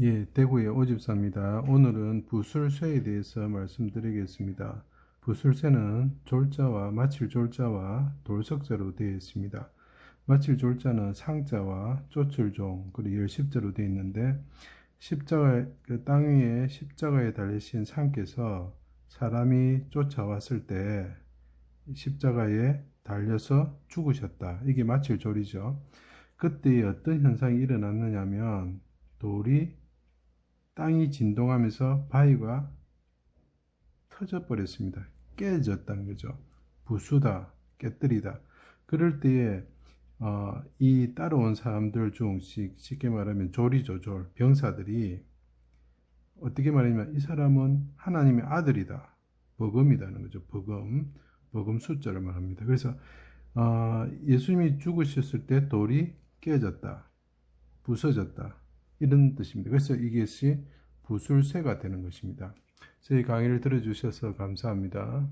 예, 대구의 오집사입니다. 오늘은 부술쇠에 대해서 말씀드리겠습니다. 부술쇠는 졸자와 마칠 졸자와 돌석자로 되어 있습니다. 마칠 졸자는 상자와 쫓을종 그리고 열십자로 되어 있는데 십자가 그 땅 위에 십자가에 달리신 상께서 사람이 쫓아왔을 때 십자가에 달려서 죽으셨다. 이게 마칠 졸이죠. 그때 어떤 현상이 일어났느냐면 돌이 땅이 진동하면서 바위가 터져 버렸습니다. 깨졌다는 거죠. 부수다, 깨뜨리다. 그럴 때에 어, 이 따라온 사람들 중 쉽- 쉽게 말하면 졸이죠, 졸. 병사들이 어떻게 말하냐면 이 사람은 하나님의 아들이다. 버금이다는 거죠. 버금. 버금 숫자를 말합니다. 그래서 어, 예수님이 죽으셨을 때 돌이 깨졌다. 부서졌다. 이런 뜻입니다. 그래서 이것이 부술쇠가 되는 것입니다. 저희 강의를 들어주셔서 감사합니다.